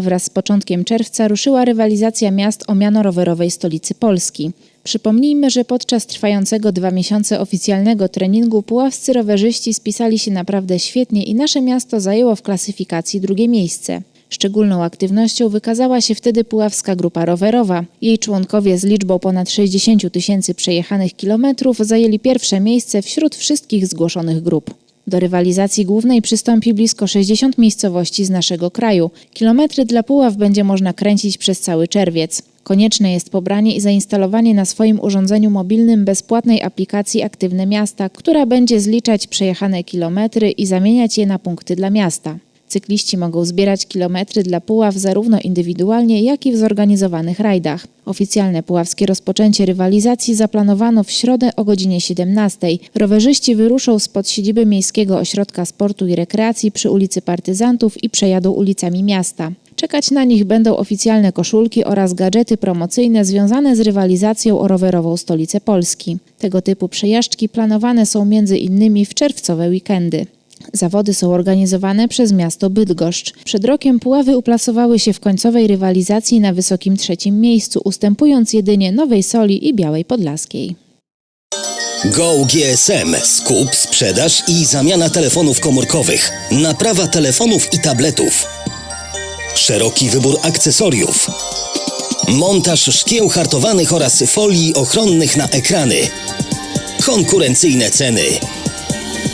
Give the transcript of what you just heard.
Wraz z początkiem czerwca ruszyła rywalizacja miast o miano rowerowej stolicy Polski. Przypomnijmy, że podczas trwającego dwa miesiące oficjalnego treningu puławscy rowerzyści spisali się naprawdę świetnie i nasze miasto zajęło w klasyfikacji drugie miejsce. Szczególną aktywnością wykazała się wtedy Puławska Grupa Rowerowa. Jej członkowie z liczbą ponad 60 000 tysięcy przejechanych kilometrów zajęli pierwsze miejsce wśród wszystkich zgłoszonych grup. Do rywalizacji głównej przystąpi blisko 60 miejscowości z naszego kraju. Kilometry dla Puław będzie można kręcić przez cały czerwiec. Konieczne jest pobranie i zainstalowanie na swoim urządzeniu mobilnym bezpłatnej aplikacji Aktywne Miasta, która będzie zliczać przejechane kilometry i zamieniać je na punkty dla miasta. Cykliści mogą zbierać kilometry dla Puław zarówno indywidualnie, jak i w zorganizowanych rajdach. Oficjalne puławskie rozpoczęcie rywalizacji zaplanowano w środę o godzinie 17. Rowerzyści wyruszą spod siedziby Miejskiego Ośrodka Sportu i Rekreacji przy ulicy Partyzantów i przejadą ulicami miasta. Czekać na nich będą oficjalne koszulki oraz gadżety promocyjne związane z rywalizacją o rowerową stolicę Polski. Tego typu przejażdżki planowane są między innymi w czerwcowe weekendy. Zawody są organizowane przez miasto Bydgoszcz. Przed rokiem Puławy uplasowały się w końcowej rywalizacji na wysokim trzecim miejscu, ustępując jedynie Nowej Soli i Białej Podlaskiej. Go GSM. Skup, sprzedaż i zamiana telefonów komórkowych. Naprawa telefonów i tabletów. Szeroki wybór akcesoriów. Montaż szkieł hartowanych oraz folii ochronnych na ekrany. Konkurencyjne ceny.